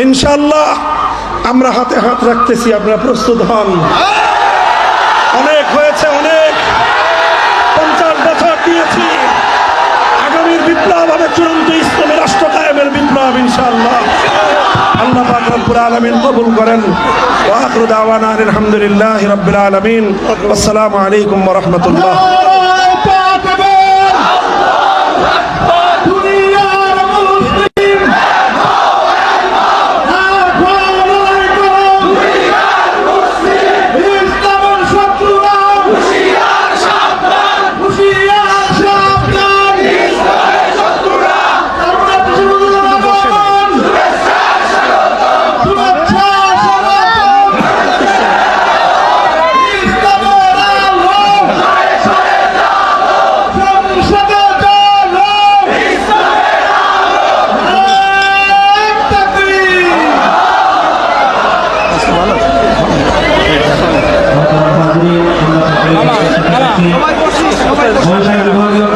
ইনশাল্লাহ আমরা হাতে হাত রাখতেছি, আপনারা প্রস্তুত হন। অনেক হয়েছে, অনেক। পঞ্চাশ বছর দিয়েছি। আগামীর বিপ্লব হবে চূড়ান্ত ইসলামী রাষ্ট্র কায়েমের বিপ্লব, ইনশাআল্লাহ। আল্লাহ পাক রব্বুল আলামিন কবুল করেন। ওয়া আখিরু দাওয়ানা আলহামদুলিল্লাহি রাব্বিল আলামিন। আসসালামু আলাইকুম ওয়া রাহমাতুল্লাহ। বিভাগীয় কর্মকর্তা